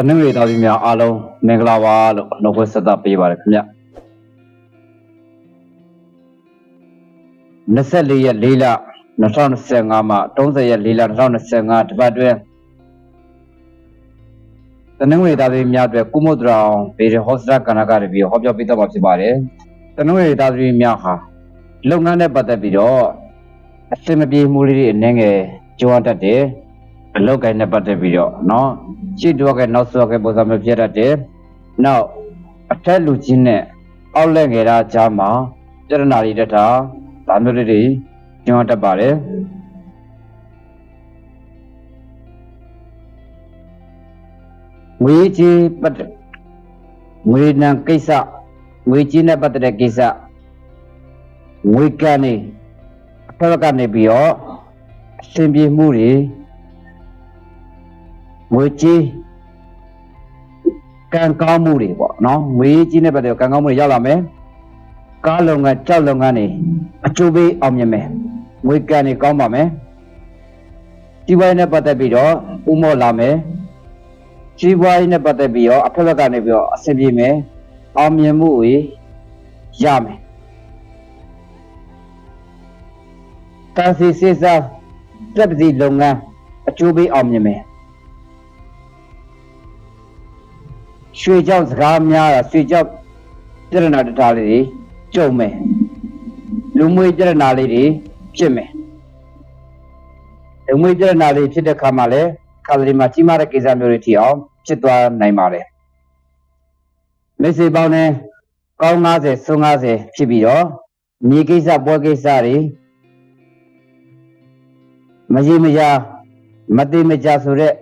တနင်္ဂနွေသားသမီးများအားလုံးမင်္ဂလာပါလို့နှုတ်ခွန်းဆက်သပေးပါရခင်ဗျ24ရက်4လ2025မှ30ရက်4လ2025တပတ်တွင်တနင်္ဂနွေသားသမီးများအတွက်ကုမုဒ္ဒရာအောင်ဘေရဟောစတာကဏ္ဍကတပြီးဟောပြောပေးတော့မှာဖြစ်ပါတယ်တနင်္ဂနွေသားသမီးများဟာလုပ်ငန်းနဲ့ပတ်သက်ပြီးတော့အစင်မပြေမှုလေးတွေအနေငယ်ကြုံရတတ်တယ် အလောက်ကိုင်းနဲ့ပတ်သက်ပြီးတော့နော်ရှေ့တော့ကနောက်ဆော့ကပုံစံမျိုးဖြစ်တတ်တယ်။နောက်အထက်လူချင်းနဲ့အောက်လက်ငယ်သားကြားမှာပြဿနာတွေတက်တာဒါမျိုးတွေညွှန်တတ်ပါတယ်။ငွေကြေးပတ်ငွေနံကိစ္စငွေကြေးနဲ့ပတ်သက်တဲ့ကိစ္စငွေကန်နေအထက်ကနေပြီးတော့အသင်ပြေမှုတွေ ငွေကြီးကံကောင်းမှုတွေပေါ့နော်ငွေကြီးနဲ့ပတ်သက်ကံကောင်းမှုတွေရောက်လာမယ်ကားလုပ်ငန်းကြောက်လုပ်ငန်းတွေအကျိုးပေးအောင်မြင်မယ်ငွေကံတွေကောင်းပါမယ်ဒီဘိုင်းနဲ့ပတ်သက်ပြီးတော့ဥမော့လာမယ်ဒီဘိုင်းနဲ့ပတ်သက်ပြီးတော့အဖက်ဘက်ကနေပြီးတော့အဆင်ပြေမယ်အောင်မြင်မှုတွေရမယ်တန်စီစစ်စားတက်ပစီလုပ်ငန်းအကျိုးပေးအောင်မြင်မယ် ရွှေကြောင့်စကားများတာရွှေကြောင့်ပြဿနာတထားလေးတွေကြုံမယ်လူမွေပြဿနာလေးတွေဖြစ်မယ်လူမွေပြဿနာလေးဖြစ်တဲ့ခါမှာလည်းခါလေးမှာကြီးမားတဲ့ကိစ္စမျိုးတွေထီအောင်ဖြစ်သွားနိုင်ပါတယ်မိတ်ဆွေပေါင်းနဲ့ကောင်း90ဆုံး90ဖြစ်ပြီးတော့မြေကိစ္စပွဲကိစ္စတွေမကြီးမရာမတိမကြဆိုတဲ့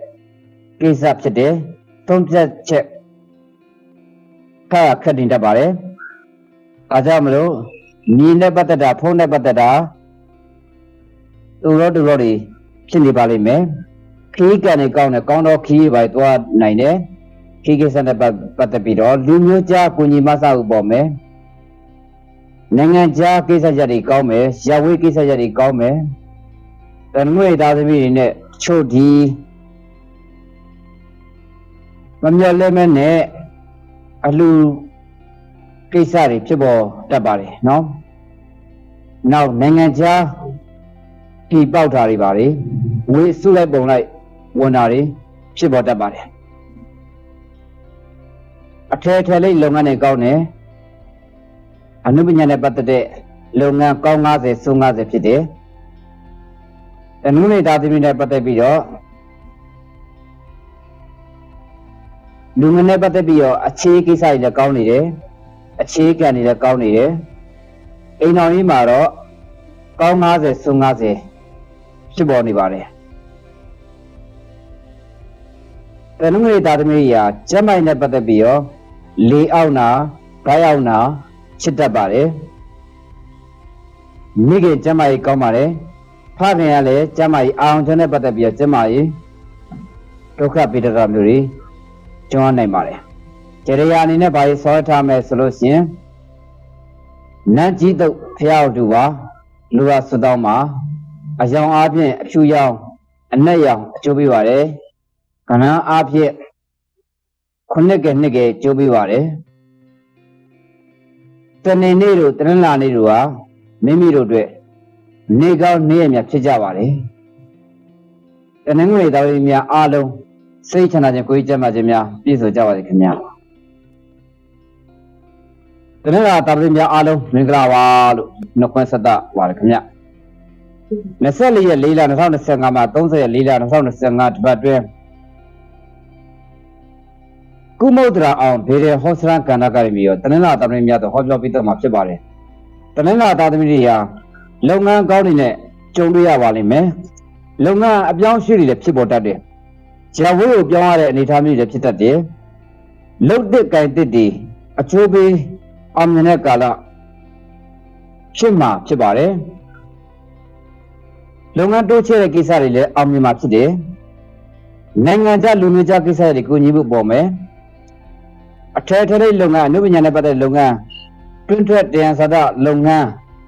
ကိစ္စဖြစ်တယ်သုံးဖြတ်ချက် ခါခက်တင်တတ်ပါတယ်။အားကြောင့်မလို့ညီနဲ့ပတ်သက်တာဖုန်းနဲ့ပတ်သက်တာသူရောသူရောတွေဖြစ်နေပါလိမ့်မယ်။ခီးကန်နေကောင်းတယ်ကောင်းတော့ခီးပဲသွားနိုင်တယ်။ခီးကိစ္စနဲ့ပတ်ပတ်သက်ပြီးတော့လူမျိုးကြားကိုညီမဆဟုပေါ်မယ်။နိုင်ငံခြားကိစ္စရပ်တွေကောင်းမယ်။ရဝေးကိစ္စရပ်တွေကောင်းမယ်။တနွေသားသမီးတွေနဲ့ချို့ဒီမမျော်လင့်မဲ့နဲ့ အလှကိစ္စတွေဖြစ်ပေါ်တတ်ပါတယ်နော်။နောက်နိုင်ငံခြားပြည်ပေါက်တာတွေပါလေဝေစုလိုက်ပုံလိုက်ဝန်တာတွေဖြစ်ပေါ်တတ်ပါတယ်။အထည်ထည်လေးလုပ်ငန်းတွေကောင်းတယ်။အနုပညာနဲ့ပတ်သက်တဲ့လုပ်ငန်းကောင်း90ဆုံး90ဖြစ်တယ်။တနုနေတာသမီးနဲ့ပတ်သက်ပြီးတော့ လူငယ်နဲ့ပတ်သက်ပြီးတော့အခြေကိစ္စတွေလည်းကောင်းနေတယ်အခြေကံတွေလည်းကောင်းနေတယ်အိမ်တော်ကြီးမှာတော့ကောင်း90ဆုံး90ဖြစ်ပေါ်နေပါတယ်တနုငွေတာသမီးရာကျမ်းမိုင်နဲ့ပတ်သက်ပြီးတော့လေအောင်နာဂိုင်းအောင်နာချစ်တတ်ပါတယ်မိခင်ကျမ်းမိုင်ကောင်းပါတယ်ဖခင်ကလည်းကျမ်းမိုင်အောင်ချမ်းနဲ့ပတ်သက်ပြီးတော့ကျမ်းမိုင်ဒုက္ခပိတကမျိုးတွေ ကျွမ်းနိုင်ပါတယ်။ကြရယာအနေနဲ့ဘာလို့ဆောထားမယ်ဆိုလို့ရှိရင်နတ်ကြီးတုတ်ဖျားတူပါလူရဆွတောင်းမှာအယောင်အားဖြင့်အဖြူရောင်အနက်ရောင်အကျိုးပေးပါတယ်။ကဏ္ဍအားဖြင့်ခုနှစ်ကနှစ်ကကျိုးပေးပါတယ်။တနေ့နေ့တို့တနင်္လာနေ့တို့ဟာမိမိတို့အတွက်နေကောင်းနေရမြဖြစ်ကြပါတယ်။တနင်္ဂနွေတော်ရီများအားလုံး စိတ်ချမ်းသာခြင်းကိုယ်ကြီးကျန်းမာခြင်းများပြည့်စုံကြပါစေခင်ဗျာတနင်္လာတာပြည်များအားလုံးမင်္ဂလာပါလို့နှုတ်ခွန်းဆက်သပါရခင်ဗျာ24ရက်4လ2025မှာ30ရက်4လ2025တပတ်တွင်ကုမုဒ္ဒရာအောင်ဘေရဟောစရန်ကန္နာကရမီရောတနင်္လာတာပြည်များတော့ဟောပြောပြီးတော့မှာဖြစ်ပါတယ်တနင်္လာတာသမီးတွေဟာလုပ်ငန်းကောင်းတွေနဲ့ကြုံတွေ့ရပါလိမ့်မယ်လုပ်ငန်းအပြောင်းအရွှေ့တွေလည်းဖြစ်ပေါ်တတ်တယ် ဇာဝေးကိုပြောင်းရတဲ့အနေအထားမျိုးတွေဖြစ်တတ်တယ်။လုတ်တစ်ကင်တစ်တွေအချိုးပေးအောင်မြင်တဲ့ကာလဖြစ်မှာဖြစ်ပါတယ်။လုပ်ငန်းတိုးချဲ့တဲ့ကိစ္စတွေလည်းအောင်မြင်မှာဖြစ်တယ်။နိုင်ငံခြားလူမျိုးခြားကိစ္စတွေကိုညီဖို့ပေါ်မယ်။အထည်ထည်လုပ်ငန်းအနုပညာနဲ့ပတ်သက်တဲ့လုပ်ငန်းတွင်းထွက်တရားစသလုပ်ငန်း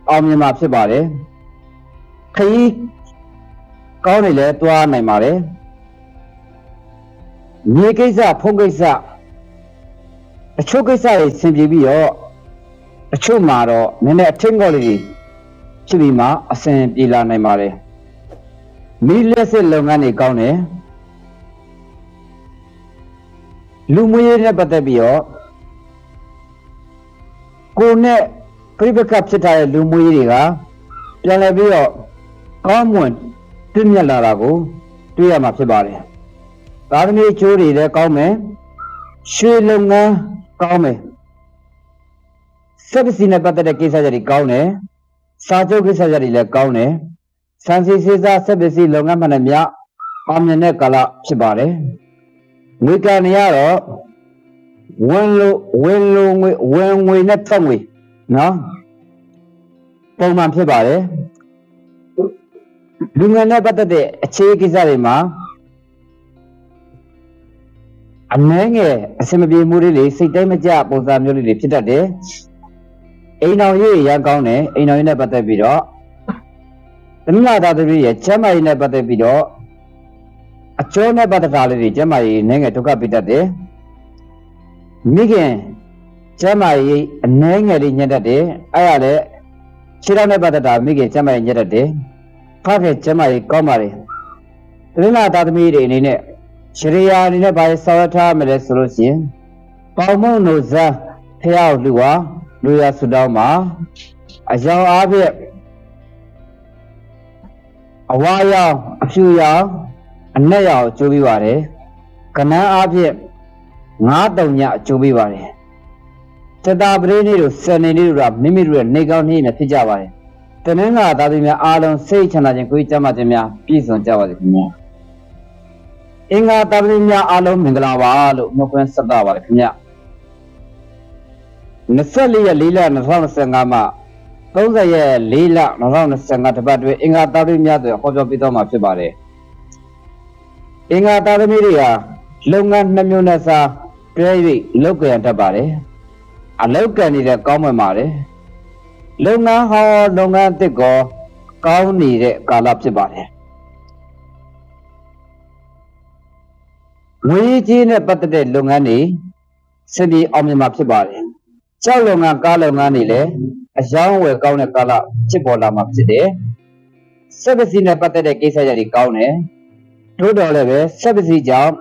အောင်မြင်မှာဖြစ်ပါတယ်။ခရီးကောင်းနေလဲတွားနိုင်ပါတယ်။ မြေကိစ္စဖုန်းကိစ္စအချို့ကိစ္စတွေဆင်ပြေပြီးတော့အချို့မှာတော့နည်းနည်းအထင်ကောလေးတွေဖြစ်ပြီးမှအဆင်ပြေလာနိုင်ပါတယ်မိလက်စစ်လုပ်ငန်းတွေကောင်းတယ်လူမှုရေးနဲ့ပတ်သက်ပြီးတော့ကိုယ်နဲ့ပြိပကဖြစ်ထားတဲ့လူမှုရေးတွေကပြန်လည်ပြီးတော့ကောင်းမွန်ပြည့်မြတ်လာတာကိုတွေ့ရမှာဖြစ်ပါတယ် သာသမီအကျိုးတွေလည်းကောင်းမယ်ရွှေလုပ်ငန်းကောင်းမယ်စက်ပစ္စည်းနဲ့ပတ်သက်တဲ့ကိစ္စတွေကောင်းတယ်စာချုပ်ကိစ္စတွေလည်းကောင်းတယ်စံစီစေစားစက်ပစ္စည်းလုပ်ငန်းမှန်သမျှအောင်မြင်တဲ့ကာလဖြစ်ပါတယ်ငွေကံတွေကတော့ဝင်လို့ဝင်လို့ငွေဝင်ငွေနဲ့ထွက်ငွေနော်ပုံမှန်ဖြစ်ပါတယ်လူငယ်နဲ့ပတ်သက်တဲ့အခြေကိစ္စတွေမှာ အနှဲငယ်အစမပြေမှုတွေလေစိတ်တိုင်းမကြပုံစံမျိုးလေးတွေဖြစ်တတ်တယ်အိမ်တော်ရေးရန်ကောင်းတယ်အိမ်တော်ရေးနဲ့ပတ်သက်ပြီးတော့သမီးလာသားသမီးရဲ့ကျမ်းမာရေးနဲ့ပတ်သက်ပြီးတော့အကျော်နဲ့ပတ်သက်တာလေးတွေကျမ်းမာရေးနှဲငယ်ဒုက္ခပိတတ်တယ်မိခင်ကျမ်းမာရေးအနှဲငယ်လေးညက်တတ်တယ်အဲ့ဒါလည်းခြေထောက်နဲ့ပတ်သက်တာမိခင်ကျမ်းမာရေးညက်တတ်တယ်ဖခင်ကျမ်းမာရေးကောင်းပါလေသမီးလာသားသမီးတွေအနေနဲ့ ရှရိယာအနေနဲ့ဘာလဲဆောက်ထားမလဲဆိုလို့ရှိရင်ပေါမုံတို့ဇာဖះလူဟာလူရဆူတောင်းမှာအယောင်အားဖြင့်အဝါရောင်အဖြူရောင်အနက်ရောင်ကျိုးပြီးပါတယ်ကနန်းအားဖြင့်ငါးတုံညအကျိုးပြီးပါတယ်တတာပရိနေတို့စနေနေတို့ကမိမိတို့ရဲ့နေကောင်းနေနေဖြစ်ကြပါတယ်တနင်္လာသားသမီးများအားလုံးစိတ်ချမ်းသာခြင်းကိုယ်ကြမ်းမာခြင်းများပြည့်စုံကြပါစေခင်ဗျာ အင်္ဂါသားသမီးများအားလုံးမင်္ဂလာပါလို့နှုတ်ခွန်းဆက်တာပါတယ်ခင်ဗျာ24ရက်4လ2025မှာ30ရက်4လ2025တပတ်တွင်အင်္ဂါသားသမီးများတွေဟောပြောပေးတော့မှာဖြစ်ပါတယ်အင်္ဂါသားသမီးတွေဟာလုပ်ငန်းနှမျိုးနဲ့စားတွဲ၍လုပ်ကြံတတ်ပါတယ်အလောက်ကံနေတဲ့ကောင်းမှန်ပါတယ်လုပ်ငန်းဟောလုပ်ငန်းအသစ်ကောကောင်းနေတဲ့ကာလဖြစ်ပါတယ် ငွေကြီးနဲ့ပတ်သက်တဲ့လုပ်ငန်းတွေစပြီးအောင်မြင်မှာဖြစ်ပါတယ်။ကြောက်လုပ်ငန်းကားလုပ်ငန်းတွေလည်းအယောင်းအဝယ်ကောင်းတဲ့ကာလဖြစ်ပေါ်လာမှာဖြစ်တယ်။စက်ပစ္စည်းနဲ့ပတ်သက်တဲ့ကိစ္စတွေကောင်းတယ်။တို့တော်လည်းပဲစက်ပစ္စည်းကြောင့်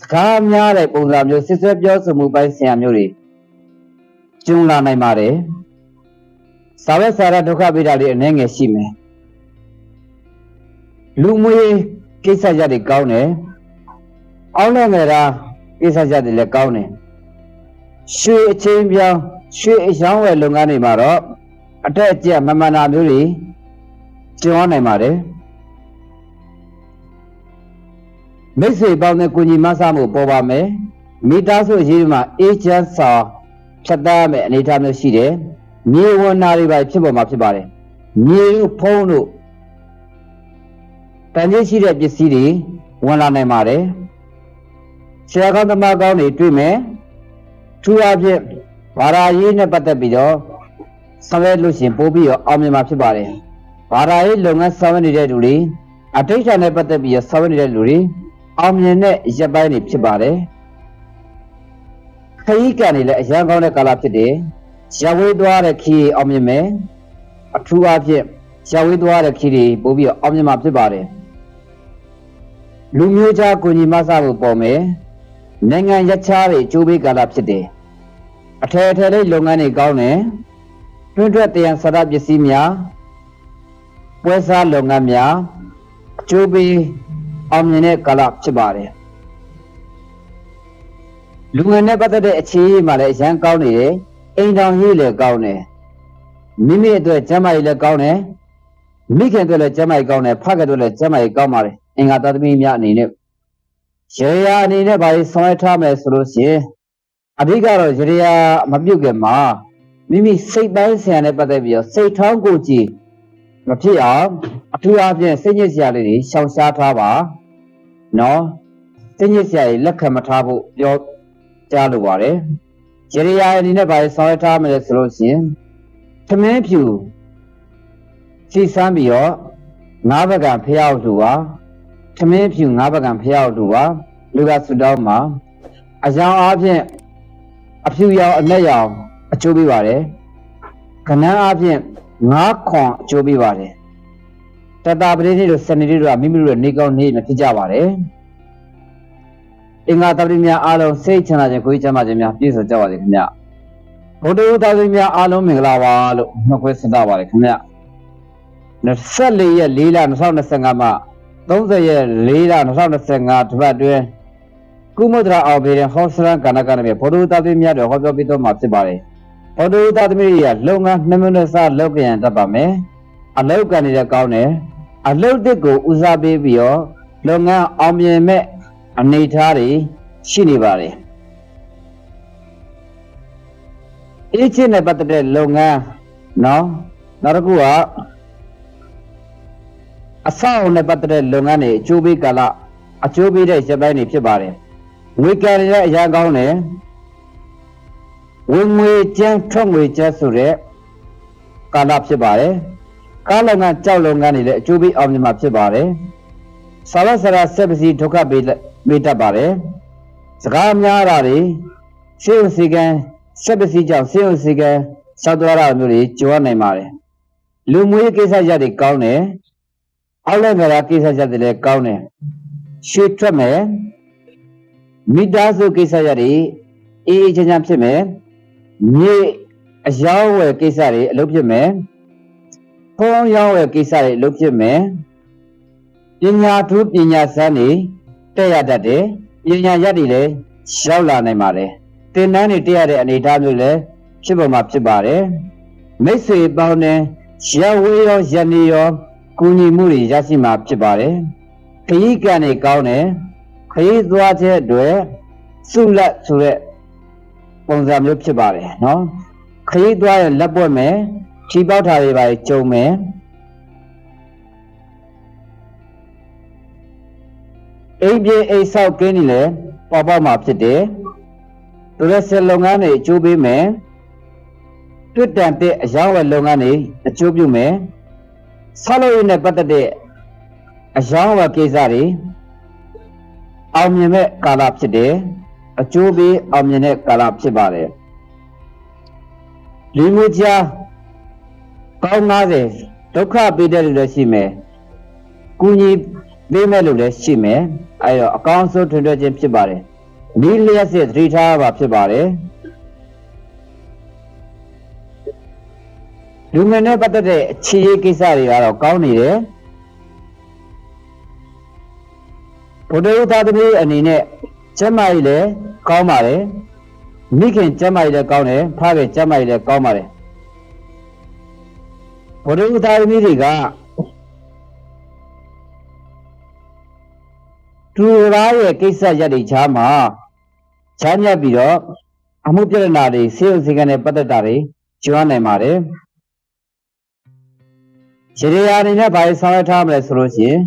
စကားများတဲ့ပုံစံမျိုးစစ်ဆွဲပြောဆိုမှုပိုင်းဆရာမျိုးတွေကျုံလာနိုင်ပါတယ်။စာဝတ်စာရဒုက္ခပိတာတွေအနေငယ်ရှိမယ်။လူမှုရေးကိစ္စတွေကောင်းတယ်။ အောင်းလည်းငယ်တာကိစ္စတွေလည်းကောင်းတယ်။ရွှေအချင်းပြောင်းရွှေအယောင်းဝယ်လုပ်ငန်းတွေမှာတော့အတက်အကျမမှန်တာမျိုးတွေကျင်းနိုင်ပါတယ်။မိတ်ဆွေပေါင်းတဲ့ကိုကြီးမဆမှုပေါ်ပါမယ်မိသားစုအရေးမှာအေးချမ်းစွာဖြတ်သန်းမယ်အနေအထားမျိုးရှိတယ်မြေဝန်နာတွေပါဖြစ်ပေါ်မှာဖြစ်ပါတယ်မြေတို့ဖုံးတို့တန်ကြီးရှိတဲ့ပစ္စည်းတွေဝင်လာနိုင်ပါတယ် ဆရာကောင်းသမားကောင်းတွေတွေ့မယ်ထူအဖြစ်ဘာသာရေးနဲ့ပတ်သက်ပြီးတော့ဆောင်ရွက်လို့ရှရင်ပို့ပြီးတော့အောင်မြင်မှာဖြစ်ပါတယ်ဘာသာရေးလုပ်ငန်းဆောင်ရွက်နေတဲ့လူတွေအတိတ်ထနဲ့ပတ်သက်ပြီးတော့ဆောင်ရွက်နေတဲ့လူတွေအောင်မြင်တဲ့ရက်ပိုင်းတွေဖြစ်ပါတယ်ခရီးကံတွေလည်းအရန်ကောင်းတဲ့ကာလဖြစ်တယ်ရဝေးသွားတဲ့ခီးအောင်မြင်မယ်အထူးအားဖြင့်ရဝေးသွားတဲ့ခီးတွေပို့ပြီးအောင်မြင်မှာဖြစ်ပါတယ်လူမျိုးခြားကိုညီမဆဖို့ပေါ်မယ် နိုင်ငံရခြားတွေအကျိုးပေးကာလဖြစ်တယ်အထည်အထည်လေးလုပ်ငန်းတွေကောင်းတယ်တွင်းထွက်တယံစရပစ္စည်းများပွဲစားလုပ်ငန်းများအကျိုးပေးအောင်မြင်တဲ့ကာလဖြစ်ပါတယ်လူငယ်နဲ့ပတ်သက်တဲ့အခြေအနေမှာလည်းအရန်ကောင်းနေတယ်အိမ်တောင်ရေးလည်းကောင်းတယ်မိမိအတွက်ကျမ်းမာရေးလည်းကောင်းတယ်မိခင်အတွက်လည်းကျမ်းမာရေးကောင်းတယ်ဖခင်အတွက်လည်းကျမ်းမာရေးကောင်းပါတယ်အင်္ဂါသားသမီးများအနေနဲ့ ရေရာအနေနဲ့ဘာလို့ဆောင်ရွက်ထားမယ်ဆိုလို့ရှိရင်အဓိကတော့ရေရာမပြုတ်ခင်မှာမိမိစိတ်ပိုင်းဆရာနဲ့ပတ်သက်ပြီးတော့စိတ်ထောင်းကိုကြည့်မဖြစ်အောင်အထူးအားဖြင့်စိတ်ညစ်စရာလေးတွေရှောင်ရှားထားပါနော်စိတ်ညစ်စရာတွေလက်ခံမထားဖို့ပြောကြားလိုပါတယ်ရေရယာအနေနဲ့ဘာလို့ဆောင်ရွက်ထားမလဲဆိုလို့ရှိရင်သမင်းဖြူစီစမ်းပြီးတော့ငါးဘကဖျောက်လူပါ သမင်းဖြူငါးဘကဖျောက်လူပါလူကဆူတောင်းမှာအယောင်အားဖြင့်အဖြူရောင်အနက်ရောင်အကျိုးပေးပါတယ်ခဏအားဖြင့်ငါးခွန်အကျိုးပေးပါတယ်တတပရိသေတို့စနေတို့ကမိမိတို့ရဲ့နေကောင်းနေမဖြစ်ကြပါတယ်အင်္ဂါတပရိများအားလုံးစိတ်ချမ်းသာခြင်းကိုယ်ချမ်းသာခြင်းများပြည့်စုံကြပါစေခင်ဗျဘုဒ္ဓဦးသားသမီးများအားလုံးမင်္ဂလာပါလို့နှုတ်ခွန်းဆက်တာပါတယ်ခင်ဗျ24ရက်4လ2025မှာ 30ရက်4လ2025တပတ်တွင်ကုမုဒ္ဒရာအောင်ပေတဲ့ဟောစရန်ကဏ္ဍကဏ္ဍမြေဘုဒ္ဓဦးသားသမီးများတို့ဟောပြောပြီးတော့မှာဖြစ်ပါတယ်ဘုဒ္ဓဦးသားသမီးတွေကလုံငန်းနှမျိုးနဲ့စလောက်ကြရန်တတ်ပါမယ်အလောက်ကနေလည်းကောင်းတယ်အလောက်တစ်ကိုဦးစားပေးပြီးတော့လုပ်ငန်းအောင်မြင်မဲ့အနေအထားတွေရှိနေပါတယ်အချင်းချင်းနဲ့ပတ်သက်တဲ့လုပ်ငန်းနော်နောက်တစ်ခုက အဆောက်အအုံနဲ့ပတ်သက်တဲ့လုပ်ငန်းတွေအကျိုးပေးကာလအကျိုးပေးတဲ့ရက်ပိုင်းတွေဖြစ်ပါတယ်ငွေကံရဲ့အရာကောင်းတယ်ဝင်ငွေကျန်းထွက်ငွေကျန်းဆိုတဲ့ကာလဖြစ်ပါတယ်ကားလုပ်ငန်းကြောက်လုပ်ငန်းတွေလည်းအကျိုးပေးအောင်မြင်မှာဖြစ်ပါတယ်ဆာဝဆရာဆက်ပစီဒုက္ခပေးပေးတတ်ပါတယ်စကားများတာတွေရှင်းစီကံဆက်ပစီကြောင့်ရှင်းစီကံစောက်သွားတာမျိုးတွေကြုံရနိုင်ပါတယ်လူမှုရေးကိစ္စရပ်တွေကောင်းတယ် အောက်လည်းငရာကိစ္စရပ်တွေလည်းကောင်းတယ်ရှေ့ထွက်မယ်မိသားစုကိစ္စရပ်တွေအေးအေးချမ်းချမ်းဖြစ်မယ်မြေအယောင်းဝယ်ကိစ္စတွေအလုပ်ဖြစ်မယ်ဖုံးရောင်းဝယ်ကိစ္စတွေအလုပ်ဖြစ်မယ်ပညာထူးပညာစမ်းတွေတက်ရတတ်တယ်ပညာရပ်တွေလည်းရောက်လာနိုင်ပါတယ်သင်တန်းတွေတက်ရတဲ့အနေအထားမျိုးလည်းဖြစ်ပေါ်မှာဖြစ်ပါတယ်မိတ်ဆွေပေါင်းတဲ့ရဝေးရောယနေရော ကူညီမှုတွေရရှိမှာဖြစ်ပါတယ်ခရီးကံတွေကောင်းတယ်ခရီးသွားခြင်းအတွက်စုလက်ဆိုတဲ့ပုံစံမျိုးဖြစ်ပါတယ်နော်ခရီးသွားရင်လက်ပွက်မယ်ခြိပေါက်တာတွေပါကြုံမယ်အိမ်ပြေအိမ်ဆောက်ကင်းနေလေပေါ်ပေါက်မှာဖြစ်တယ်သူရဲ့ဆက်လုပ်ငန်းတွေအကျိုးပေးမယ်တွေ့တန်တဲ့အယောင်းဝယ်လုပ်ငန်းတွေအကျိုးပြုမယ် ဆောက်လုပ်ရေးနဲ့ပတ်သက်တဲ့အယောင်းဝယ်ကိစ္စတွေအောင်မြင်မဲ့ကာလဖြစ်တယ်အကျိုးပေးအောင်မြင်တဲ့ကာလဖြစ်ပါတယ်လူမှုကြားကောင်း90ဒုက္ခပေးတဲ့လူလည်းရှိမယ်ကုညီပေးမဲ့လူလည်းရှိမယ်အဲတော့အကောင်းဆုံးထွန်းထွန်းချင်းဖြစ်ပါတယ်နီးလျက်စစ်သတိထားပါဖြစ်ပါတယ် လူငယ်နဲ့ပတ်သက်တဲ့အခြေရေးကိစ္စတွေကတော့ကောင်းနေတယ်ဘုဒ္ဓဦးသားသမီးအနေနဲ့ကျမ်းမာရေးလည်းကောင်းပါတယ်မိခင်ကျမ်းမာရေးလည်းကောင်းတယ်ဖခင်ကျမ်းမာရေးလည်းကောင်းပါတယ်ဘုဒ္ဓဦးသားသမီးတွေကသူသားရဲ့ကိစ္စရပ်တွေချားမှာချမ်းမြတ်ပြီးတော့အမှုပြဿနာတွေဆေးရုံစည်းကမ်းနဲ့ပတ်သက်တာတွေကျွမ်းနိုင်ပါတယ် ရေရာအနေနဲ့ဘာလို့ဆောင်ရွက်ထားမလဲဆိုလို့ရှိရင်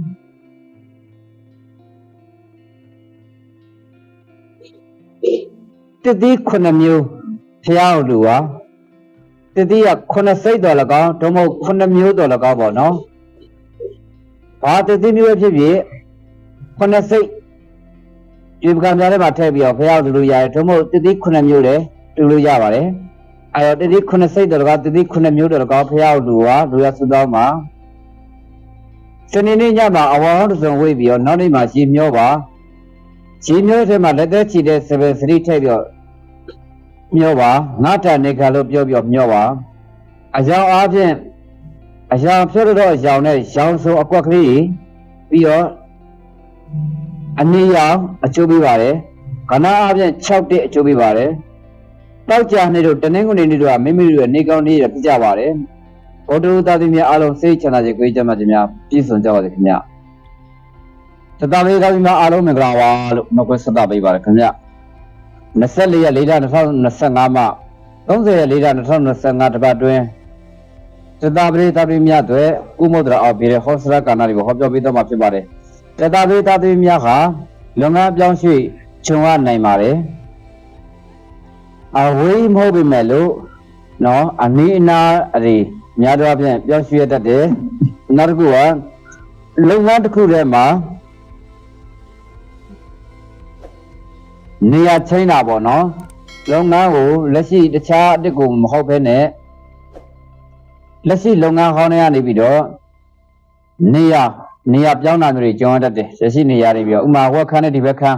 တတိ9မျိုးဖျားလူဟာတတိက9စိတ်တော်၎င်းဒုမဟုတ်9မျိုးတော်၎င်းပေါ့နော်ဘာတတိမျိုးဖြစ်ဖြစ်9စိတ်ဒီပကံများထဲမှာထည့်ပြီးတော့ဖျားလူလူရတယ်ဒုမဟုတ်တတိ9မျိုးလည်းတူလို့ရပါတယ် အဲတော့တတိ9စိတ်တော်၎င်းတတိ9မျိုးတော်၎င်းဖျားလူဟာလူရစုတောင်းမှာစနေနေ့ညမှာအဝါဟောင်းတစ်စုံဝိပြီးတော့နောက်နေ့မှာရေမျောပါရေမျောထဲမှာလက်သက်ချီတဲ့စပယ်စရိထည့်ပြီးတော့မျောပါငါတန်နေခါလို့ပြောပြောမျောပါအယောင်အားဖြင့်အယောင်ဖြစ်တော့ရောင်နဲ့ရောင်ဆိုအကွက်ကလေးပြီးတော့အနည်းရောင်အကျိုးပေးပါတယ်ကဏအားဖြင့်6တက်အကျိုးပေးပါတယ် တောက်ကြနေတို့တနင်္ဂနွေနေ့တို့ကမိမိတို့ရဲ့နေကောင်းနေ့ရပြကြပါတယ်ဘုဒ္ဓဦးသားသမီးများအားလုံးစိတ်ချမ်းသာခြင်းကိုကြမ်းမှခြင်းများပြည့်စုံကြပါစေခင်ဗျသတ္တဝေသားသမီးများအားလုံးမင်္ဂလာပါလို့နှုတ်ခွန်းဆက်သပေးပါရခင်ဗျ24ရက်4လ2025မှ30ရက်4လ2025တပတ်တွင်သတ္တဝေသားသမီးများတွေကုမုဒ္ဒရာအောက်ပြည်ရဲ့ဟောစရာကာနာတွေကိုဟောပြောပေးတော့မှာဖြစ်ပါတယ်သတ္တဝေသားသမီးများဟာလုံငန်းပြောင်းရွှေ့ခြုံရနိုင်ပါတယ် အဝေးမဟုတ်ပေမဲ့လို့နော်အနည်းအနာအရေးများသောအားဖြင့်ပြောင်းရွှေ့တတ်တယ်နောက်တစ်ခုကလုပ်ငန်းတစ်ခုထဲမှာနေရာချင်းတာပေါ့နော်လုပ်ငန်းကိုလက်ရှိတခြားအတစ်ကိုမဟုတ်ဘဲနဲ့လက်ရှိလုပ်ငန်းဟောင်းတွေကနေပြီးတော့နေရာနေရာပြောင်းတာမျိုးတွေကြောင်းရတတ်တယ်လက်ရှိနေရာတွေပြီးတော့ဥပမာဟိုဘက်ခန်းနဲ့ဒီဘက်ခန်း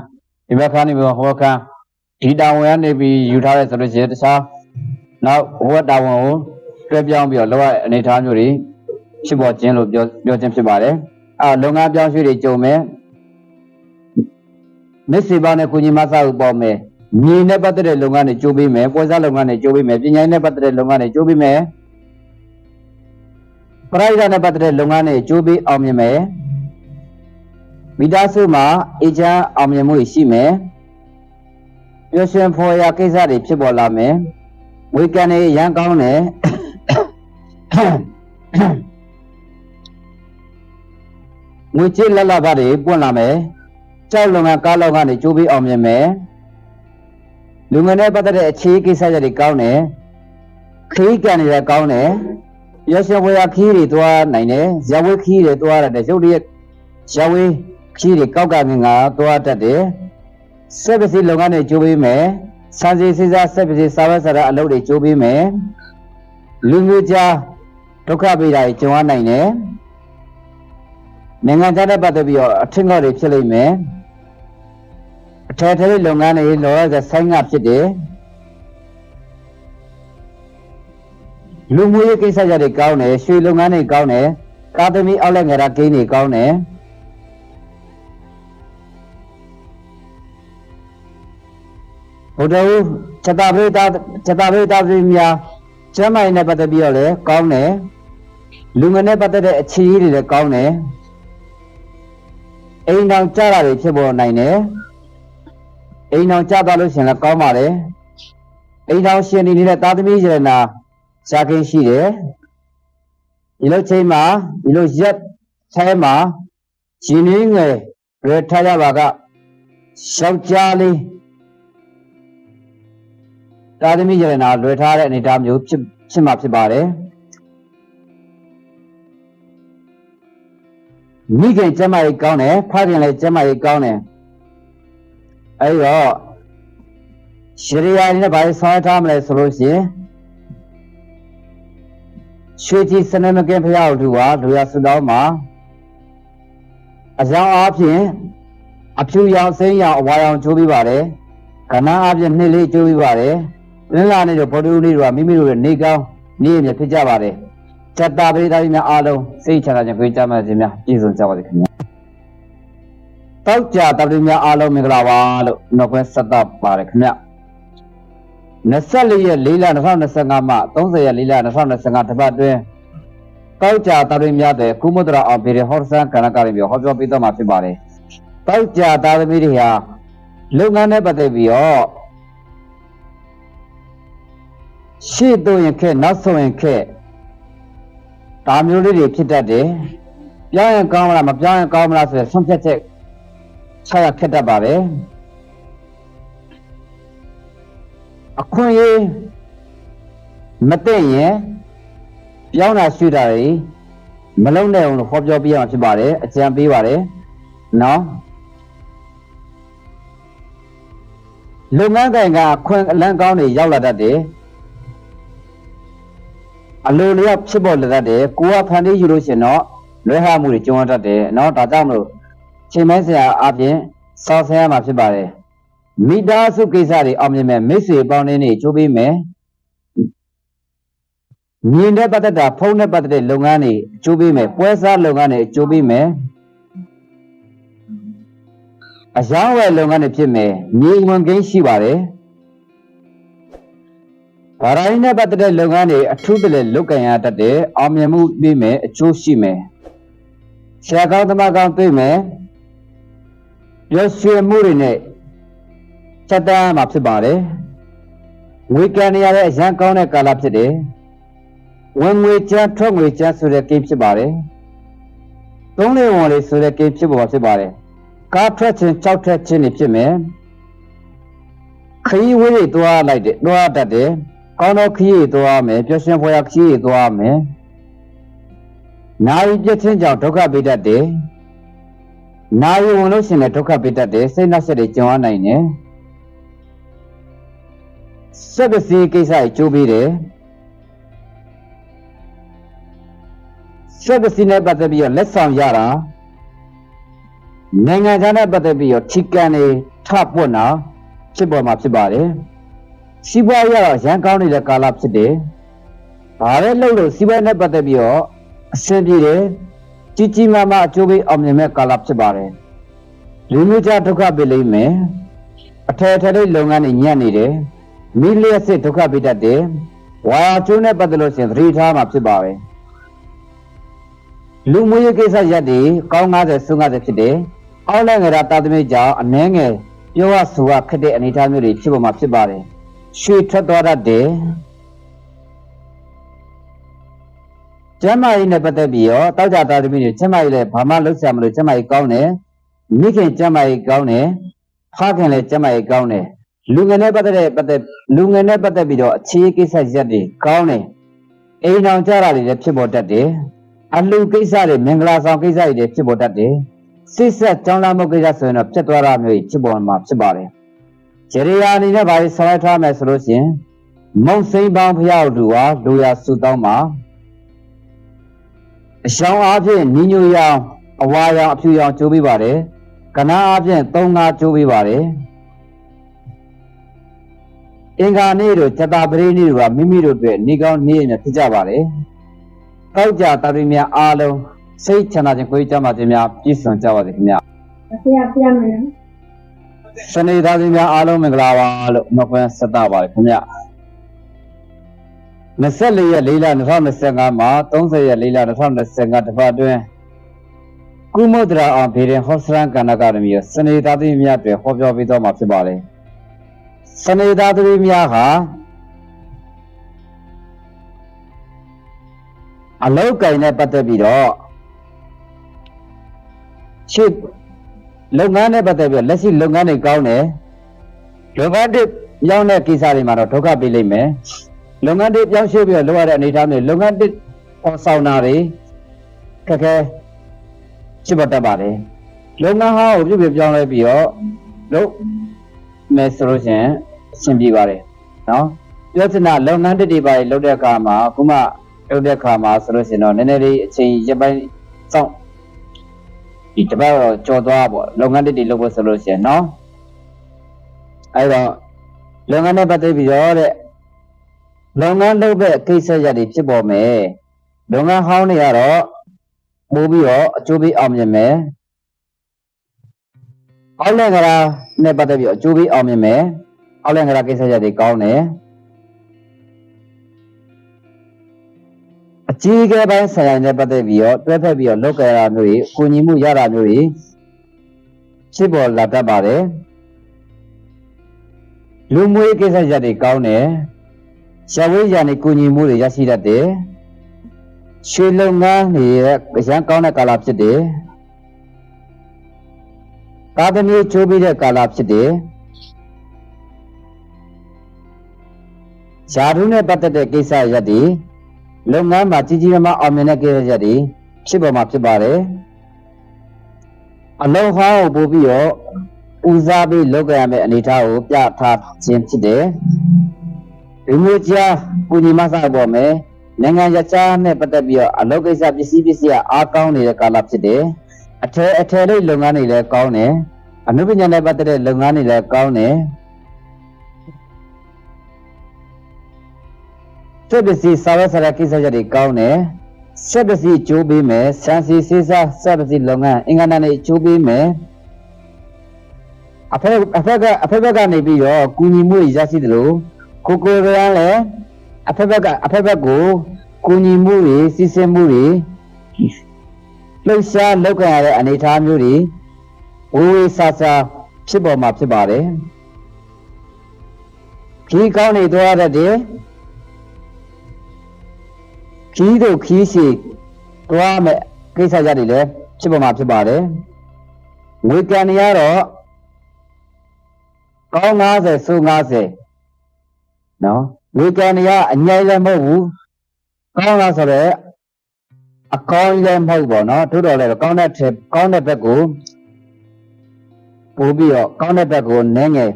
ဒီဘက်ခန်းနေပြီးတော့ဟိုဘက်ခန်း ဒီတာဝန်ကနေပြီးယူထားရဲဆိုလို့ရှိရင်တခြားနောက်ဟိုဘက်တာဝန်ကိုတွဲပြောင်းပြီးတော့လောက်ရတဲ့အနေအထားမျိုးတွေဖြစ်ပေါ်ခြင်းလို့ပြောပြောခြင်းဖြစ်ပါတယ်အဲလုပ်ငန်းပြောင်းရွှေ့တွေကြုံမယ်မစ်စေပါနဲ့ကုညီမဆာကိုပေါ်မယ်မြေနဲ့ပတ်သက်တဲ့လုပ်ငန်းတွေကြိုးပေးမယ်ပွဲစားလုပ်ငန်းတွေကြိုးပေးမယ်ပညာရေးနဲ့ပတ်သက်တဲ့လုပ်ငန်းတွေကြိုးပေးမယ်ပရိုက်တာနဲ့ပတ်သက်တဲ့လုပ်ငန်းတွေကြိုးပေးအောင်မြင်မယ်မိသားစုမှာအေဂျင့်အောင်မြင်မှုတွေရှိမယ် ပျော်ရွှင်ဖွယ်ရာကိစ္စတွေဖြစ်ပေါ်လာမယ်ဝေကန်တွေရန်ကောင်းတယ်ငွေကြေးလက်လက်ပါတွေပွင့်လာမယ်ကြောက်လုံငန်းကားလောက်ကနေကြိုးပြီးအောင်မြင်မယ်လူငယ်နဲ့ပတ်သက်တဲ့အခြေကိစ္စတွေကောင်းတယ်ခီးကန်တွေလည်းကောင်းတယ်ရရှိဝေယခီးတွေသွားနိုင်တယ်ဇဝေခီးတွေသွားရတယ်ရုပ်တရက်ဇဝေခီးတွေကောက်ကငင်ကသွားတတ်တယ် စက်ပစ္စည်းလုပ်ငန်းတွေကြိုးပြီးမယ်စံစီစိစားစက်ပစ္စည်းစာဝတ်စာရအလုပ်တွေကြိုးပြီးမယ်လူမျိုးကြားဒုက္ခပေးတာတွေကြုံရနိုင်တယ်နိုင်ငံခြားနဲ့ပတ်သက်ပြီးတော့အထင်ကောက်တွေဖြစ်လိမ့်မယ်အထက်ထက်လုပ်ငန်းတွေလောရတဲ့ဆိုင်းငါဖြစ်တယ်လူမှုရေးကိစ္စကြတွေကောင်းတယ်ရွှေလုပ်ငန်းတွေကောင်းတယ်ကာသမီအောက်လက်ငယ်ရာဂိမ်းတွေကောင်းတယ် ဘုဒ္ဓဟူချက်တာပိတာချက်တာပိတာပြည်များကျမ်းမိုင်နဲ့ပတ်သက်ပြီးတော့လည်းကောင်းတယ်လူငယ်နဲ့ပတ်သက်တဲ့အခြေအရေးတွေလည်းကောင်းတယ်အိမ်တော်ကြတာတွေဖြစ်ပေါ်နိုင်တယ်အိမ်တော်ကြသွားလို့ရှရင်လည်းကောင်းပါလေအိမ်တော်ရှင်နေနေတဲ့သာသမီရတနာရှားခင်းရှိတယ်ဒီလိုချိန်မှာဒီလိုရက်ထဲမှာရှင်နေငယ်ရထားရပါကယောက်ျားလေး သာသမီရတနာလွယ်ထားတဲ့အနေအထားမျိုးဖြစ်ဖြစ်မှာဖြစ်ပါတယ်မိခင်ကျမကြီးကောင်းတယ်ဖခင်လည်းကျမကြီးကောင်းတယ်အဲ့တော့ရှရီယာနဲ့ဘာလို့ဆောင်းထားမလဲဆိုလို့ရှိရင်ရွှေကြီးစနမကင်ဖျားတို့ကလူရစတောင်းမှာအကြောင်းအားဖြင့်အဖြူရောင်စိမ်းရောင်အဝါရောင်ကျိုးပြီးပါတယ်ကဏ္ဍအားဖြင့်နှစ်လေးကျိုးပြီးပါတယ် လင်းလာနေတော့ဘော်ဒူလေးတို့ကမိမိတို့ရဲ့နေကောင်းနေရမြဖြစ်ကြပါတယ်စက်တာပရိသတ်ကြီးများအားလုံးစိတ်ချမ်းသာခြင်းကိုကြမ်းမှခြင်းများပြည့်စုံကြပါစေခင်ဗျာတောက်ကြတပည့်များအားလုံးမင်္ဂလာပါလို့နှုတ်ခွန်းဆက်သပါတယ်ခင်ဗျ24ရက်4လ2025မှ30ရက်4လ2025တပတ်တွင်တောက်ကြတပည့်များတဲ့ကုမုဒ္ဒရာအောင်ပြည်ဟောဆန်ကဏ္ဍကရပြီးဟောပြောပေးတော့မှာဖြစ်ပါတယ်တောက်ကြသားသမီးတွေဟာလုပ်ငန်းနဲ့ပတ်သက်ပြီးတော့ ရှေ့တော့ရင်ခက်နောက်ဆုံးရင်ခက်ဒါမျိုးလေးတွေဖြစ်တတ်တယ်ပြောင်းရင်ကောင်းမလားမပြောင်းရင်ကောင်းမလားဆိုတဲ့ဆုံးဖြတ်ချက်ခြားရခက်တတ်ပါတယ်အခွင့်အရေးမသိရင်ပြောင်းတာရွှေ့တာတွေမလုံးနဲ့အောင်လို့ဟောပြောပြရမှာဖြစ်ပါတယ်အကြံပေးပါတယ်နော်လုပ်ငန်းကိုင်ကအခွင့်အလန်းကောင်းတွေရောက်လာတတ်တယ် အလိုလျောက်ဖြစ်ပေါ်လာတတ်တယ်ကိုကဖန်တီးယူလို့ရှရင်တော့လွဲဟားမှုတွေကြုံရတတ်တယ်နော်ဒါကြောင့်မလို့ချိန်မဲဆရာအပြင်စောင့်ဆရာမှာဖြစ်ပါတယ်မိသားစုကိစ္စတွေအောင်မြင်မယ်မိတ်ဆွေပေါင်းနေနေကြိုးပေးမယ်မြင်တဲ့ပတ်သက်တာဖုံးတဲ့ပတ်သက်တဲ့လုပ်ငန်းတွေကြိုးပေးမယ်ပွဲစားလုပ်ငန်းတွေကြိုးပေးမယ်အယောင်းဝယ်လုပ်ငန်းတွေဖြစ်မယ်မြေဝင်ကိန်းရှိပါတယ် ဘာသာရေးနဲ့ပတ်သက်တဲ့လုပ်ငန်းတွေအထူးတလဲလုပ်ကင်ရတတ်တယ်အောင်မြင်မှုပြီးမယ်အကျိုးရှိမယ်ဆရာကောင်းသမားကောင်းတွေ့မယ်ရွှေရွှေမှုတွေနဲ့စက်တမ်းမှာဖြစ်ပါတယ်ငွေကန်ရတဲ့အရန်ကောင်းတဲ့ကာလဖြစ်တယ်ဝင်ငွေကျန်းထွက်ငွေကျန်းဆိုတဲ့ကိန်းဖြစ်ပါတယ်သုံးလေးဝင်လေးဆိုတဲ့ကိန်းဖြစ်ပေါ်ဖြစ်ပါတယ်ကားထွက်ခြင်းကြောက်ထွက်ခြင်းတွေဖြစ်မယ်ခရီးဝေးတွေသွားလိုက်တယ်သွားတတ်တယ် ကောင်းသောခရီးတွေသွားမယ်ပျော်ရွှင်ဖွယ်ရာခရီးတွေသွားမယ်နာယီပြည့်ချင်းကြောင့်ဒုက္ခပေးတတ်တယ်။နာယီဝင်လို့ရှိရင်လည်းဒုက္ခပေးတတ်တယ်။စိတ်နှက်ဆက်တွေကြုံရနိုင်တယ်စက်ပစီကိစ္စကြီးကြိုးပေးတယ်စက်ပစီနဲ့ပတ်သက်ပြီးတော့လက်ဆောင်ရတာနိုင်ငံခြားနဲ့ပတ်သက်ပြီးတော့ထိကန်နေထပွတ်နာဖြစ်ပေါ်မှာဖြစ်ပါတယ် စီးပွားရေးကတော့ရန်ကောင်းနေတဲ့ကာလဖြစ်တယ်ဘာလဲလှုပ်လို့စီးပွားရေးနဲ့ပတ်သက်ပြီးတော့အဆင်ပြေတယ်ကြီးကြီးမားမားအကျိုးပေးအောင်မြင်မဲ့ကာလဖြစ်ပါတယ်လူမျိုးကြားဒုက္ခပေးလိမ့်မယ်အထယ်ထယ်လေးလုပ်ငန်းတွေညံ့နေတယ်မိလျက်စစ်ဒုက္ခပေးတတ်တယ်ဝါယာကျိုးနဲ့ပတ်သက်လို့ရှိရင်သတိထားမှာဖြစ်ပါပဲလူမျိုးရေးကိစ္စရက်တွေကောင်း90ဆုံး90ဖြစ်တယ်အောက်လည်းငရာတာသမီးကြောင့်အနှဲငယ်ပြောရဆိုရခက်တဲ့အနေအထားမျိုးတွေဖြစ်ပေါ်မှာဖြစ်ပါတယ် ရွှေထွက်သွားတတ်တယ်ကျမ်းမာရေးနဲ့ပတ်သက်ပြီးတော့တောက်ကြသားသမီးတွေကျမ်းမာရေးလည်းဘာမှလုပ်ဆရာမလို့ကျမ်းမာရေးကောင်းတယ်မိခင်ကျမ်းမာရေးကောင်းတယ်ဖခင်လည်းကျမ်းမာရေးကောင်းတယ်လူငယ်နဲ့ပတ်သက်တဲ့ပတ်သက်လူငယ်နဲ့ပတ်သက်ပြီးတော့အခြေကိစ္စရက်တွေကောင်းတယ်အိမ်အောင်ကြတာတွေလည်းဖြစ်ပေါ်တတ်တယ်အလှကိစ္စတွေမင်္ဂလာဆောင်ကိစ္စတွေလည်းဖြစ်ပေါ်တတ်တယ်စိတ်ဆက်ကြောင်းလာမှုကိစ္စဆိုရင်တော့ပြတ်သွားတာမျိုးဖြစ်ပေါ်မှာဖြစ်ပါတယ် ဂျေရီယာအနေနဲ့ဗာလေးဆောင်ရွက်ထားမယ်ဆိုလို့ရှိရင်မုံစိမ့်ပေါင်းဖျောက်သူဟာလူရစုတောင်းမှာအရှောင်းအားဖြင့်ညီညွတ်ရောင်အဝါရောင်အဖြူရောင်ကျိုးပေးပါတယ်ကနာအားဖြင့်၃၅ကျိုးပေးပါတယ်အင်္ဂါနေ့တို့ဇတာပရိနေ့တို့ကမိမိတို့အတွက်နေကောင်းနေရမြဖြစ်ကြပါတယ်တောက်ကြတာရီများအားလုံးစိတ်ချမ်းသာခြင်းကိုယ်ကြမ်းပါခြင်းများပြည့်စုံကြပါစေခင်ဗျဆရာပြမယ်နော် စနေသားသမီးများအားလုံးမင်္ဂလာပါလို့နှုတ်ခွန်းဆက်တာပါတယ်ခင်ဗျ24ရက်4လ2025မှာ30ရက်4လ2025တပတ်အတွင်းကုမုဒ္ဒရာအောင်ဖေရင်ဟော့စရန်ကန္နကရမီစနေသားသမီးများတွေဟောပြောပေးတော့မှာဖြစ်ပါတယ်စနေသားသမီးများဟာအလောက်ကင်နဲ့ပတ်သက်ပြီးတော့ရှေ့ လုပ်ငန်းနဲ့ပတ်သက်ပြီးတော့လက်ရှိလုပ်ငန်းတွေကောင်းတယ်လုပ်ငန်းတွေပြောင်းတဲ့ကိစ္စတွေမှာတော့ဒုက္ခပေးလိမ့်မယ်လုပ်ငန်းတွေပြောင်းရွှေ့ပြီးတော့လုပ်ရတဲ့အနေအထားမျိုးလုပ်ငန်းတွေပေါ်ဆောင်တာတွေခက်ခဲရှိပေါ်တတ်ပါတယ်လုပ်ငန်းဟောင်းကိုပြုပြင်ပြောင်းလဲပြီးတော့လုပ်မယ်ဆိုလို့ရှိရင်အဆင်ပြေပါတယ်နော်ပြောချင်တာလုပ်ငန်းတွေတွေပါလုပ်တဲ့အခါမှာခုမှလုပ်တဲ့အခါမှာဆိုလို့ရှိရင်တော့နည်းနည်းလေးအချိန်ရပိုင်းစောင့် ဒီတပတ်တော့ကြော်သွားပေါ့လုပ်ငန်းတစ်တွေလုပ်ဖို့ဆိုလို့ရှိရင်နော်အဲ့တော့လုပ်ငန်းနဲ့ပတ်သက်ပြီးတော့တဲ့လုပ်ငန်းလုပ်တဲ့ကိစ္စရပ်တွေဖြစ်ပေါ်မယ်လုပ်ငန်းဟောင်းတွေကတော့ပို့ပြီးတော့အကျိုးပေးအောင်မြင်မယ်အောက်လင်္ကာနဲ့ပတ်သက်ပြီးတော့အကျိုးပေးအောင်မြင်မယ်အောက်လင်္ကာကိစ္စရပ်တွေကောင်းတယ် ကြီးအကဲပိုင်းဆိုင်ရာနဲ့ပတ်သက်ပြီးတော့တွဲဖက်ပြီးတော့လုပ်ကြရတာမျိုးတွေအကူအညီမှုရတာမျိုးတွေဖြစ်ပေါ်လာတတ်ပါတယ်လူမှုရေးကိစ္စရပ်တွေကောင်းတယ်ရှာဝေးရနေကူညီမှုတွေရရှိတတ်တယ်ရွှေလုပ်ငန်းတွေရဲ့အရန်ကောင်းတဲ့ကာလဖြစ်တယ်ကာသမီချိုးပြီးတဲ့ကာလဖြစ်တယ်ဇာတုနဲ့ပတ်သက်တဲ့ကိစ္စရပ်တွေ လုပ်ငန်းမှာကြီးကြီးမားမားအောင်မြင်တဲ့ကိစ္စရပ်တွေဖြစ်ပေါ်မှာဖြစ်ပါတယ်အလုံးဟောင်းကိုပို့ပြီးတော့ဦးစားပေးလုပ်ကြရမယ့်အနေအထားကိုပြထားခြင်းဖြစ်တယ်ဒီမျိုးကြားပူညီမဆပေါ်မယ်နိုင်ငံရခြားနဲ့ပတ်သက်ပြီးတော့အလုပ်ကိစ္စပစ္စည်းပစ္စည်းအားကောင်းနေတဲ့ကာလဖြစ်တယ်အထည်အထည်လေးလုပ်ငန်းတွေလည်းကောင်းတယ်အနုပညာနဲ့ပတ်သက်တဲ့လုပ်ငန်းတွေလည်းကောင်းတယ် စက်ပစ္စည်းစာဝတ်စာရကိစ္စရပ်တွေကောင်းတယ်စက်ပစ္စည်းကျိုးပေးမယ်ဆန်စီစေးစားစက်ပစ္စည်းလုပ်ငန်းအင်္ဂါနာနဲ့ကျိုးပေးမယ်အဖက်အဖက်ကအဖက်ဘက်ကနေပြီးတော့ကူညီမှုရရှိတယ်လို့ကိုကိုရန်လည်းအဖက်ဘက်ကအဖက်ဘက်ကိုကူညီမှုတွေစီစဉ်မှုတွေလှုပ်ရှားလုပ်ကြရတဲ့အနေအထားမျိုးတွေဝေဝေဆာဆာဖြစ်ပေါ်မှာဖြစ်ပါတယ်ဒီကောင်းနေသွားတတ် တယ်ခီးတို့ခီးစီတွားမဲ့ကိစ္စကြတွေလည်းဖြစ်ပေါ်မှာဖြစ်ပါတယ်ငွေကံတွေကတော့ကောင်း90ဆို90နော်ငွေကံတွေကအညိုင်လည်းမဟုတ်ဘူးကောင်းလားဆိုတော့အကောင်းလည်းမဟုတ်ပါနော်ထို့တော်လည်းကောင်းတဲ့ထက်ကောင်းတဲ့ဘက်ကိုပို့ပြီးတော့ကောင်းတဲ့ဘက်ကိုနည်းငယ်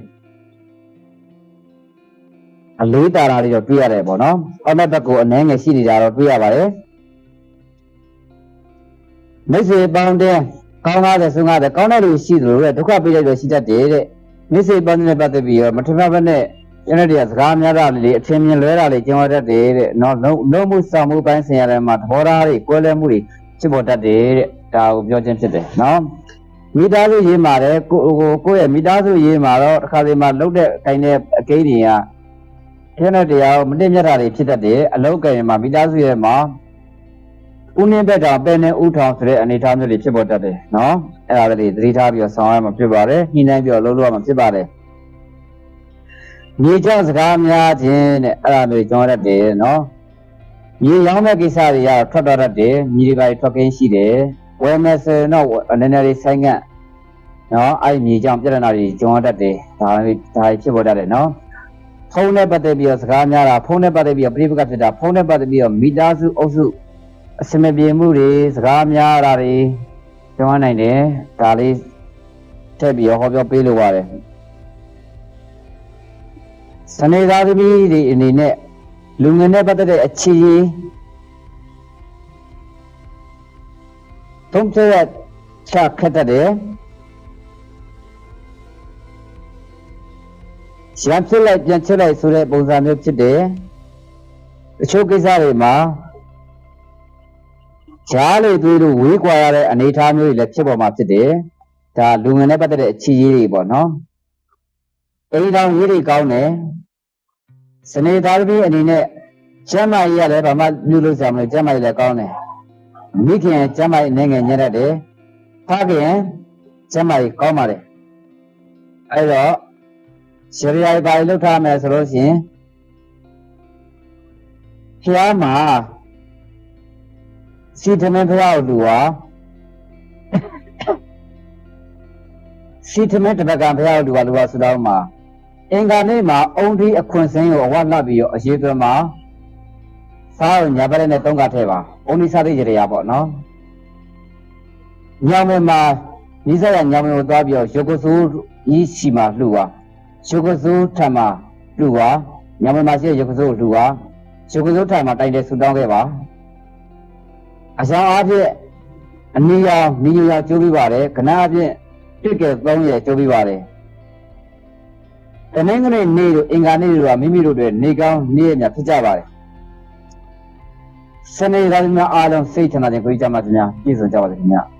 အလေးတာတာလေးတော့တွေ့ရတယ်ပေါ့နော်အောက်ဘက်ကိုအနှဲငယ်ရှိနေတာတော့တွေ့ရပါတယ်မိတ်ဆွေပေါင်းတဲ့ကောင်းကားတဲ့ဆုံးကားတဲ့ကောင်းတဲ့လူရှိသလိုတဲ့ဒုက္ခပေးလိုက်တော့ရှိတတ်တယ်တဲ့မိတ်ဆွေပေါင်းတဲ့ပတ်သက်ပြီးတော့မထမဘဲနဲ့ကျန်တဲ့တရားစကားများတာလေးအထင်မြင်လွဲတာလေးကျင်ဝတတ်တယ်တဲ့နော်လုံးလုံးမှုဆောင်မှုပိုင်းဆင်ရတယ်မှာသဘောထားတွေကွဲလွဲမှုတွေဖြစ်ပေါ်တတ်တယ်တဲ့ဒါကိုပြောခြင်းဖြစ်တယ်နော်မိသားစုရေးမှာတယ်ကိုကိုကိုယ့်ရဲ့မိသားစုရေးမှာတော့တစ်ခါတည်းမှာလှုပ်တဲ့ခိုင်တဲ့အကိန်းတွေက ခဲနဲ့တရားကိုမတင်မြတ်တာတွေဖြစ်တတ်တယ်အလုတ်ကင်မှာမိသားစုရဲ့မှာဦးနှင်းဘက်တောင်ပဲနဲ့ဥထောင်ဆိုတဲ့အနေအထားမျိုးတွေဖြစ်ပေါ်တတ်တယ်နော်အဲ့ဒါတွေသတိထားပြီးတော့ဆောင်ရမှာဖြစ်ပါတယ်ညှိနှိုင်းပြီးတော့လှုပ်လို့ရမှာဖြစ်ပါတယ်မြေကြောင့်စကားများခြင်းတဲ့အဲ့ဒါမျိုးကြောင်းတတ်တယ်နော်မြေရောင်းမဲ့ကိစ္စတွေကတော့ထွက်တော့တတ်တယ်မြေတွေပါထွက်ကင်းရှိတယ်ဝယ်မယ်ဆိုရင်တော့နည်းနည်းလေးဆိုင်ကနော်အဲ့ဒီမြေကြောင်ပြဿနာတွေကျွမ်းတတ်တယ်ဒါလေးဒါကြီးဖြစ်ပေါ်တတ်တယ်နော် ဖုန်းနဲ့ပတ်သက်ပြီးတော့စကားများတာဖုန်းနဲ့ပတ်သက်ပြီးတော့ပြိပကဖြစ်တာဖုန်းနဲ့ပတ်သက်ပြီးတော့မိသားစုအုပ်စုအစမပြေမှုတွေစကားများတာတွေကျွမ်းနိုင်တယ်ဒါလေးထည့်ပြီးတော့ဟောပြောပေးလိုပါတယ်စနေသားသမီးတွေအနေနဲ့လူငယ်နဲ့ပတ်သက်တဲ့အခြေရေးသုံးချက်ချခက်တတ်တယ် ရံဖြစ်လိုက်ပြန်ဖြစ်လိုက်ဆိုတဲ့ပုံစံမျိုးဖြစ်တယ်။တချို့ကိစ္စတွေမှာဂျားလေသွေးတို့ဝေးကွာရတဲ့အနေအထားမျိုးတွေလည်းဖြစ်ပေါ်မှာဖြစ်တယ်။ဒါလူငယ်နဲ့ပတ်သက်တဲ့အခြေရေးတွေပေါ့နော်။အိမ်တော်ရေးတွေကောင်းတယ်။စနေသားသမီးအနေနဲ့ကျမ်းမာရေးရတယ်ဘာမှပြုလို့ဆောင်မလို့ကျမ်းမာရေးလည်းကောင်းတယ်။မိခင်ကျမ်းမာရေးနဲ့ငယ်ညက်တယ်။ဖခင်ကျမ်းမာရေးကောင်းပါတယ်။အဲတော့ ရှရီယာဘာလို့လောက်ထားမယ်ဆိုလို့ရှိရင်ဖျားမှာစီတမန်ဖျားကိုလူဟာစီတမန်တပကံဖျားကိုလူဟာလူဟာဆိုတော့မှာအင်္ဂါနေ့မှာအုံဒီအခွင့်စင်းကိုအဝတ်လှပ်ပြီးတော့အရေးသွင်းမှာစားကိုညာဘက်နဲ့သုံးကထဲပါအုံဒီစားတဲ့ကြရပေါ့နော်ညောင်မဲမှာဤစားရညောင်မဲကိုသွားပြီးတော့ရုပ်ကဆူဤစီမှာလှူပါ ရုပ်ကစိုးထံမှာလူပါညမမရှိတဲ့ရုပ်ကစိုးကိုလူပါရုပ်ကစိုးထံမှာတိုင်တယ်ဆူတောင်းခဲ့ပါအဆောင်အားဖြင့်အနည်းရောင်နီညရောင်ကျိုးပြီးပါတယ်ခဏအဖြင့်တစ်ကဲသုံးရကျိုးပြီးပါတယ်တနင်္ဂနွေနေ့တို့အင်္ဂါနေ့တို့ကမိမိတို့တွေနေကောင်းနေ့ရက်များဖြစ်ကြပါတယ်စနေသားများအားလုံးစိတ်ချမ်းသာခြင်းကိုကြမှာခြင်းများပြည့်စုံကြပါစေခင်ဗျာ